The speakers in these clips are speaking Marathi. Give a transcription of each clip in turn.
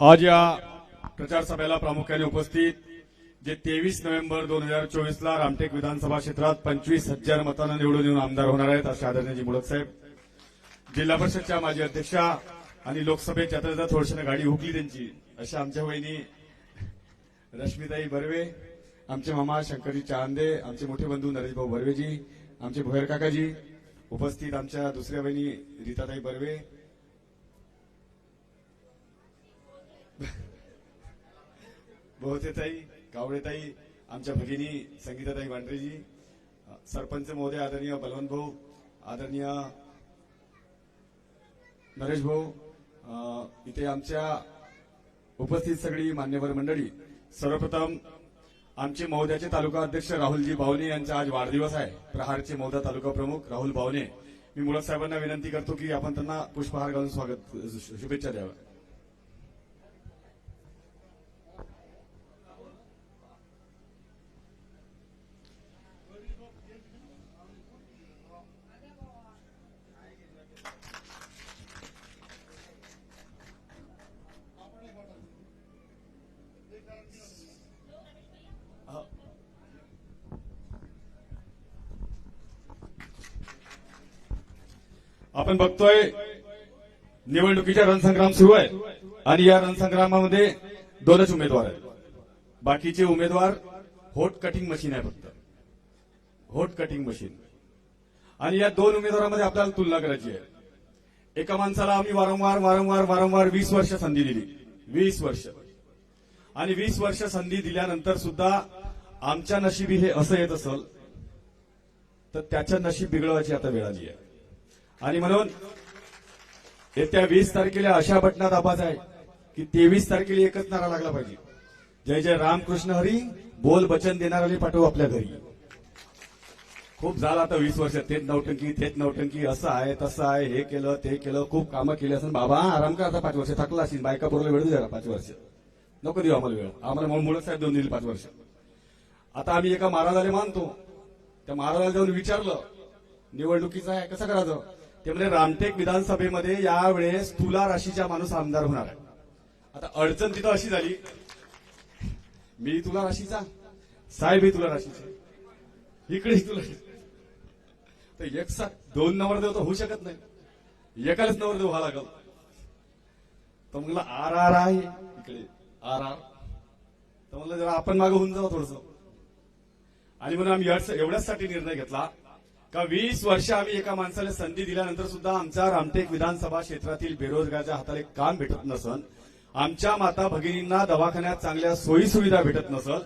आज या प्रचार सभेला प्रामुख्याने उपस्थित जे तेवीस नोव्हेंबर दोन हजार चोवीस ला रामटेक विधानसभा क्षेत्रात पंचवीस हजार मतांना निवडून येऊन आमदार होणार आहेत असे आदरणीय मुळक साहेब. जिल्हा परिषदच्या माजी अध्यक्षा आणि लोकसभेत यात्रेचा थोडशाने गाडी हुकली त्यांची अशा आमच्या वहिनी रश्मिताई बर्वे आमचे मामा शंकरजी चांदे आमचे मोठे बंधू नरेशभाऊ बर्वेजी आमचे भोयर काकाजी उपस्थित आमच्या दुसऱ्या बहिणी रीताताई बर्वे बहुतेताई कावडेताई आमच्या भगिनी संगीताताई वांड्रेजी सरपंच महोदय आदरणीय बलवंत भाऊ आदरणीय नरेश भाऊ इथे आमच्या उपस्थित सगळी मान्यवर मंडळी सर्वप्रथम आमचे महोदयाचे तालुका अध्यक्ष राहुलजी बावने यांचा आज वाढदिवस आहे. प्रहारचे मौदा तालुका प्रमुख राहुल बावने मी मुळात साहेबांना विनंती करतो की आपण त्यांना पुष्पहार घालून स्वागत शुभेच्छा द्याव्या आपण बघतोय निवडणुकीच्या रणसंग्राम सुरू आहे. आणि या रणसंग्रामामध्ये दोनच उमेदवार आहेत. बाकीचे उमेदवार होट कटिंग मशीन आहे फक्त. होट कटिंग मशीन. आणि या दोन उमेदवारांमध्ये आपल्याला तुलना करायची आहे. एका माणसाला आम्ही वारंवार वारंवार वारंवार वीस वर्ष संधी दिली. वीस वर्ष. आणि वीस वर्ष संधी दिल्यानंतर सुद्धा आमच्या नशिबी हे असं येत असल तर त्याचं नशीब बिघडवायची आता वेळ आली आहे. आणि म्हणून येत्या वीस तारखेला अशा बटनात आवाज आहे की तेवीस तारखेला एकच नारा लागला पाहिजे. जय जय रामकृष्ण हरी बोल बचन देणाऱ्याला पाठवू आपल्या घरी. खूप झालं आता वीस वर्ष तेच नवटंकी तेच नवटंकी असं आहे तसं आहे हे केलं ते केलं खूप कामं केली असं बाबा आराम कर आता पाच वर्ष थकला असेल बायका पोरला वेळ द्या पाच वर्ष. नको देऊ आम्हाला वेळ. आम्हाला म्हणून मुळक साहेब देऊन दिली पाच वर्ष. आता आम्ही एका महाराजाला मानतो. त्या महाराजाला जाऊन विचारलं निवडणुकीचं आहे कसं करायचं? ते म्हणजे रामटेक विधानसभेमध्ये यावेळेस तुला राशीचा माणूस आमदार होणार आहे. आता अडचण तिथं अशी झाली मी तुला राशीचा साहेब ही तुला राशीचा इकडे तुला तर एक साथ दोन नवरदेव तर होऊ शकत नाही. एकालाच नवरदेव व्हावा लागल. तर म्हणलं आर आर आहे. इकडे आर आर. तर म्हणलं जरा आपण मागं होऊन जाऊ थोडस. आणि म्हणून आम्ही एवढ्याचसाठी निर्णय घेतला. का वीस वर्ष आम्ही एका माणसाला संधी दिल्यानंतर सुद्धा आमच्या रामटेक विधानसभा क्षेत्रातील बेरोजगारच्या हाताला एक काम भेटत नसन. आमच्या माता भगिनींना दवाखान्यात चांगल्या सोयी सुविधा भेटत नसल.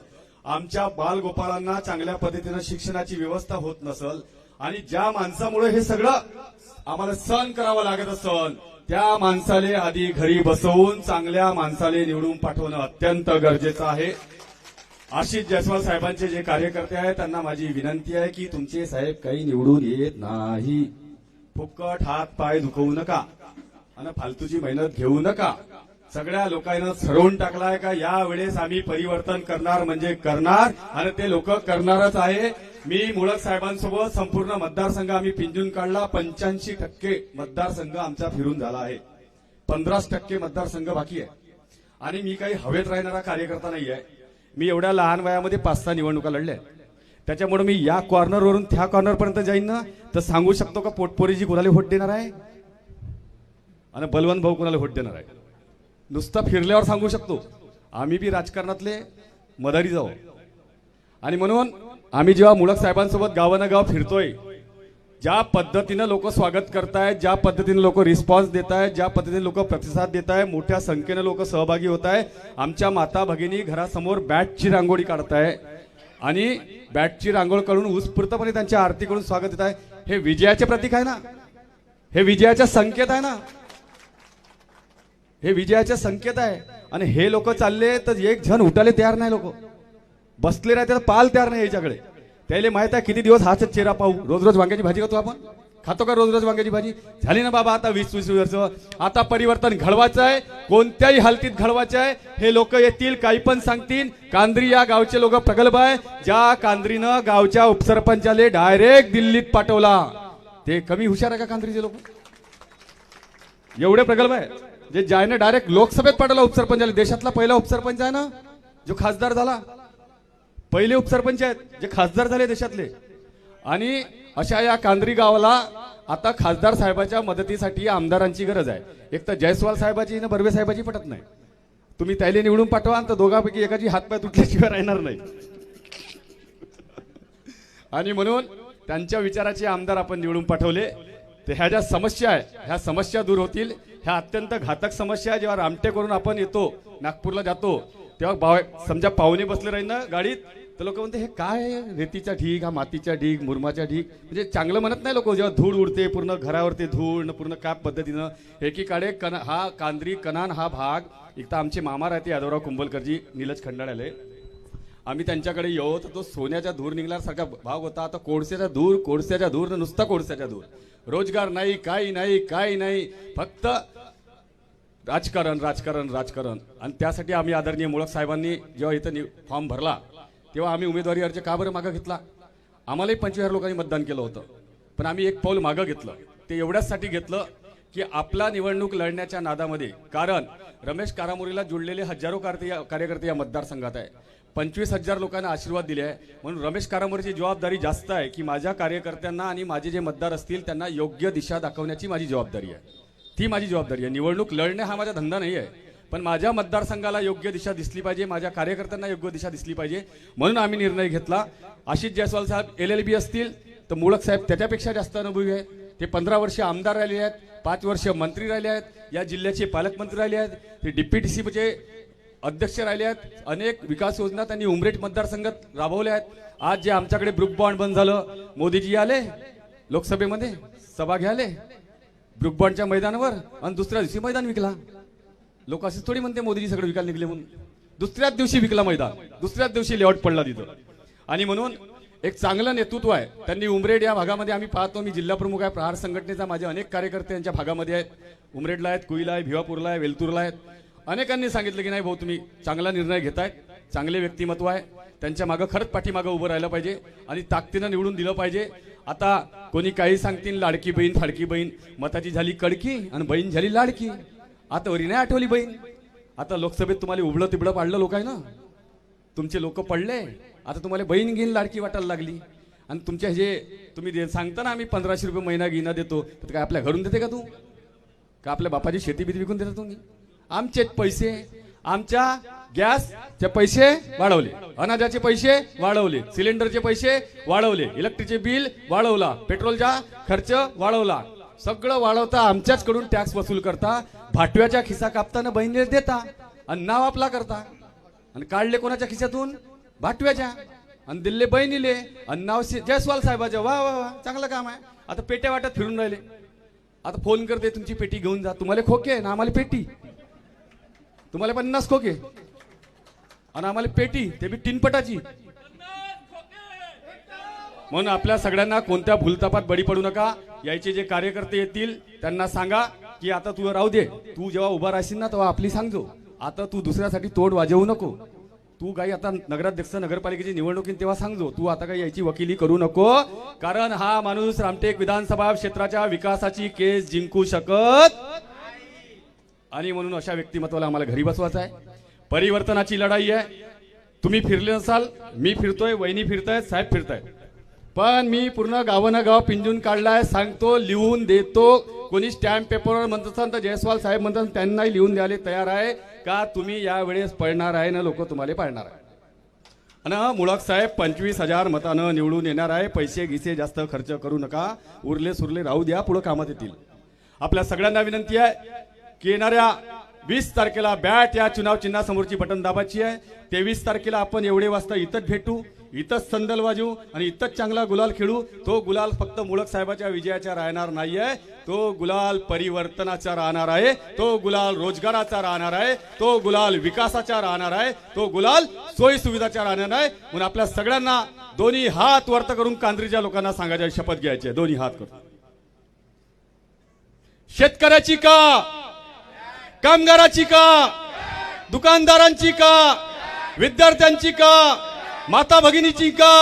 आमच्या बालगोपाळांना चांगल्या पद्धतीनं शिक्षणाची व्यवस्था होत नसल. आणि ज्या माणसामुळे हे सगळं आम्हाला सहन करावं लागत असल त्या माणसाले आधी घरी बसवून चांगल्या माणसाले निवडून पाठवणं अत्यंत गरजेचं आहे. आशिष जयस्वाल साहेबांचे जे कार्यकर्ते आहेत त्यांना माझी विनंती आहे की तुमचे साहेब काही निवडून येत नाही. फुकट हात पाय दुखवू नका आणि फालतूची मेहनत घेऊ नका. सगळ्या लोकांना ठरवून टाकलाय का? यावेळेस आम्ही परिवर्तन करणार म्हणजे करणार आणि ते लोक करणारच आहे. मी मुळक साहेबांसोबत संपूर्ण मतदारसंघ आम्ही पिंजून काढला. पंच्याऐंशी टक्के मतदारसंघ आमचा फिरून झाला आहे. पंधराच टक्के मतदारसंघ बाकी आहे. आणि मी काही हवेत राहणारा कार्यकर्ता नाही आहे मी एवढ्या लहान वयामध्ये पाच सहा निवडणुका लढल्या. त्याच्यामुळे मी या कॉर्नरवरून त्या कॉर्नरपर्यंत जाईन ना तर सांगू शकतो का पोटपोरीजी कोणाला होट देणार आहे? आणि बलवंत भाऊ कोणाला होट देणार आहे? नुसतं फिरल्यावर सांगू शकतो. आम्ही बी राजकारणातले मदारी जाऊ. आणि म्हणून आम्ही जेव्हा मुळक साहेबांसोबत गावानं गाव फिरतोय ज्या पद्धतीनं लोक स्वागत करतायत ज्या पद्धतीनं लोक रिस्पॉन्स देत आहेत ज्या पद्धतीने लोक प्रतिसाद देत आहे मोठ्या संख्येनं लोक सहभागी होत आहे आमच्या माता भगिनी घरासमोर बॅटची रांगोळी काढताय आणि बॅटची रांगोळ करून उत्स्फूर्तपणे त्यांच्या आरती करून स्वागत देत आहे हे विजयाचे प्रतीक आहे ना? हे विजयाचा संकेत आहे ना? हे विजयाचे संकेत आहे. आणि हे लोक चालले तर एक जण उठाले तयार नाही लोक. बसले नाही तर पाल तयार नाही याच्याकडे. त्याला माहीत आहे किती दिवस हाच चेहरा पाहू? रोज रोज वांग्याची भाजी खातो आपण? खातो का रोज रोज वांग्याची भाजी? झाली ना बाबा आता वीस वीस वर्ष. आता परिवर्तन घडवायचं आहे. कोणत्याही हालतीत घडवायचं आहे. हे लोक येतील काही पण सांगतील. कांद्री या गावचे लोक प्रगल्भ आहे. ज्या कांद्रीनं गावच्या उपसरपंचाले डायरेक्ट दिल्लीत पाठवला. ते कमी हुशार आहे का कांद्रीचे लोक? एवढे प्रगल्भ आहे. जे ज्याने डायरेक्ट लोकसभेत पाठवला उपसरपंचाला देशातला पहिला उपसरपंच आहे ना जो खासदार झाला. पहिले उपसरपंच आहेत जे खासदार झाले देशातले. आणि अशा या कांद्री गावाला आता खासदार साहेबाच्या मदतीसाठी आमदारांची गरज आहे. एक तर जयस्वाल साहेबाची ना बर्वे साहेबाची पटत नाही. तुम्ही त्याला निवडून पाठवा आणि तर दोघांपैकी एकाची हातपाय तुटल्याशिवाय राहणार नाही. आणि म्हणून त्यांच्या विचाराचे आमदार आपण निवडून पाठवले. तर ह्या ज्या समस्या आहे ह्या समस्या दूर होतील. ह्या अत्यंत घातक समस्या आहे जेव्हा रामटे करून आपण येतो नागपूरला जातो तेव्हा भाव समजा पाहुणे बसले राहील ना गाडीत तर लोक म्हणते हे काय आहे? रेतीचा ढीग हा मातीचा ढीग मुरमाचा ढीग म्हणजे चांगलं म्हणत नाही लोक जेव्हा धूळ उडते पूर्ण घरावरती धूळ पूर्ण काप पद्धतीनं एकीकडे कन हा कांद्री कनान हा भाग एक तर आमचे मामा राहते यादवराव कुंभलकरजी निलज खंडाळ्याले आम्ही त्यांच्याकडे येऊ तर तो सोन्याच्या धूर निघल्यासारखा भाग होता आता कोळसेचा धूर कोळस्याच्या धूर नुसता कोळस्याच्या धूर रोजगार नाही काही नाही काही नाही फक्त राजकारण राजकारण राजकारण. आणि त्यासाठी आम्ही आदरणीय मुळक साहेबांनी जेव्हा इथं नि- फॉर्म भरला तेव्हा आम्ही उमेदवारी अर्ज का बरं मागं घेतला? आम्हालाही पंचवीस हजार लोकांनी मतदान केलं होतं. पण आम्ही एक पाऊल मागं घेतलं. ते एवढ्याचसाठी घेतलं की आपला निवडणूक लढण्याच्या नादामध्ये कारण रमेश कारामोरीला जुळलेले हजारो कार्य- कार्यकर्ते या मतदारसंघात आहे. पंचवीस हजार लोकांना आशीर्वाद दिले आहे. म्हणून रमेश कारामोरीची जबाबदारी जास्त आहे की माझ्या कार्यकर्त्यांना आणि माझे जे मतदार असतील त्यांना योग्य दिशा दाखवण्याची माझी जबाबदारी आहे. ती माझी जबाबदारी आहे. निवडणूक लढणे हा माझा धंदा नाही आहे पण माझ्या मतदारसंघाला योग्य दिशा दिसली पाहिजे माझ्या कार्यकर्त्यांना योग्य दिशा दिसली पाहिजे म्हणून आम्ही निर्णय घेतला. आशिष जयस्वाल साहेब एल एल बी असतील तर मुळक साहेब त्याच्यापेक्षा जास्त अनुभवी आहे. ते पंधरा वर्ष आमदार राहिले आहेत पाच वर्ष मंत्री राहिले आहेत या जिल्ह्याचे पालकमंत्री राहिले आहेत ते डिप्टी सीचे अध्यक्ष राहिले आहेत. अनेक विकास योजना त्यांनी उमरेट मतदारसंघात राबवल्या आहेत. आज जे आमच्याकडे ब्रुक बॉन्ड बंद झालं मोदीजी आले लोकसभेमध्ये सभा घ्याले ब्रुकबॉन्डच्या मैदानावर आणि दुसऱ्या दिवशी मैदान विकला. लोक असेच थोडी म्हणते मोदीजी सगळे विकायला निघले म्हणून. दुसऱ्याच दिवशी विकला मैदान. दुसऱ्याच दिवशी लेआउट पडला तिथं. आणि म्हणून एक चांगलं नेतृत्व आहे. त्यांनी उमरेड या भागामध्ये आम्ही पाहतो मी जिल्हा प्रमुख आहे प्रहार संघटनेचा माझे अनेक कार्यकर्ते यांच्या भागामध्ये आहेत. उमरेडला आहेत कुईला आहे भिवापूरला आहे वेलतूरला आहेत. अनेकांनी सांगितलं की नाही भाऊ तुम्ही चांगला निर्णय घेताय चांगले व्यक्तिमत्व आहे. त्यांच्या मागं खरंच पाठीमागं उभं राहिलं पाहिजे आणि ताकदीनं निवडून दिलं पाहिजे. आता कोणी काही सांगतील लाडकी बहीण फाडकी बहीण मताची झाली कडकी आणि बहीण झाली लाडकी. आता वरी नाही आठवली बहीण. आता लोकसभेत तुम्हाला उबळं तिबडं पाडलं लोक आहे ना? तुमचे लोक पडले आता तुम्हाला बहीण घेईन लाडकी वाटायला लागली. आणि तुमच्या जे तुम्ही जे सांगता ना आम्ही पंधराशे रुपये महिना घेणं देतो तर काय आपल्या घरून देते का तू? का आपल्या बापाची शेती बीती विकून देता तुम्ही? आमचे पैसे. आमच्या गॅसचे पैसे वाढवले. अनाजाचे पैसे वाढवले. सिलेंडरचे पैसे वाढवले. इलेक्ट्रिकचे बिल वाढवला. पेट्रोलचा खर्च वाढवला. सगळं वाढवता आमच्याच कडून टॅक्स वसूल करता. भाटव्याच्या खिसा कापताना बहिणीला देता. आणि नाव आपला करता. आणि काढले कोणाच्या खिशातून? भाटव्याच्या. आणि दिल्ले बहिणीले. आणि नाव जयस्वाल साहेबाच्या. वा वा वा. चांगलं काम आहे. आता पेट्या वाटत फिरून राहिले. आता फोन करते तुमची पेटी घेऊन जा. तुम्हाला खोके ना? आम्हाला पेटी. तुम्हाला पन्नास खोके. आणि आम्हाला पेटी ते बी तीनपटाची म्हणून आपल्या सगळ्यांना कोणत्या भूलतापात बळी पडू नका. यायचे जे कार्यकर्ते येतील त्यांना सांगा की आता तू राहू दे. तू जेव्हा उभा राहशील ना तेव्हा आपली सांगजो आता तू दुसऱ्यासाठी तोड वाजवू नको. तू काही आता नगराध्यक्ष नगरपालिकेची निवडणुकीत तेव्हा सांगजो तू आता काही याची वकिली करू नको. कारण हा माणूस रामटेक विधानसभा क्षेत्राच्या विकासाची केस जिंकू शकत आणि म्हणून अशा व्यक्तिमत्वाला आम्हाला घरी बसवायचं आहे. परिवर्तनाची लढाई आहे. तुम्ही फिरले नसाल मी फिरतोय वहिनी फिरतायत साहेब फिरतायत. पण मी पूर्ण गावानं गाव पिंजून काढलाय सांगतो लिहून देतो. कोणी स्टॅम्प पेपरवर म्हणत असाल तर जयस्वाल साहेब म्हणतात त्यांनाही लिहून द्यायला तयार आहे. का तुम्ही यावेळेस पळणार आहे ना लोक तुम्हाला पाळणार आहे. आणि मुळक साहेब पंचवीस हजार मतानं निवडून येणार आहे. पैसे गिसे जास्त खर्च करू नका. उरले सुरले राहू द्या पुढे कामात येतील. आपल्या सगळ्यांना विनंती आहे की येणाऱ्या वीस तारखेला बॅट या चुनाव चिन्हासमोरची बटन दाबाची आहे. तेवीस तारखेला आपण एवढे वाजता इथंच भेटू इथंच संदल वाजू आणि इथंच चांगला गुलाल खेळू. तो गुलाल फक्त मुळक साहेबाच्या विजयाचा राहणार नाहीये. तो गुलाल परिवर्तनाचा राहणार आहे. तो गुलाल रोजगाराचा राहणार आहे. तो गुलाल विकासाचा राहणार आहे. तो गुलाल सोयी सुविधाचा राहणार आहे. म्हणून आपल्या सगळ्यांना दोन्ही हात वर्त करून कांद्रीच्या लोकांना सांगायच्या शपथ घ्यायची दोन्ही हात करून. शेतकऱ्याची का? कामगाराची का? दुकानदारांची का? विद्यार्थ्यांची का? माता भगिनीची का?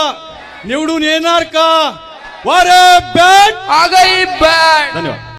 निवडून येणार का? वारे बॅट! आ गई बैट! धन्यवाद.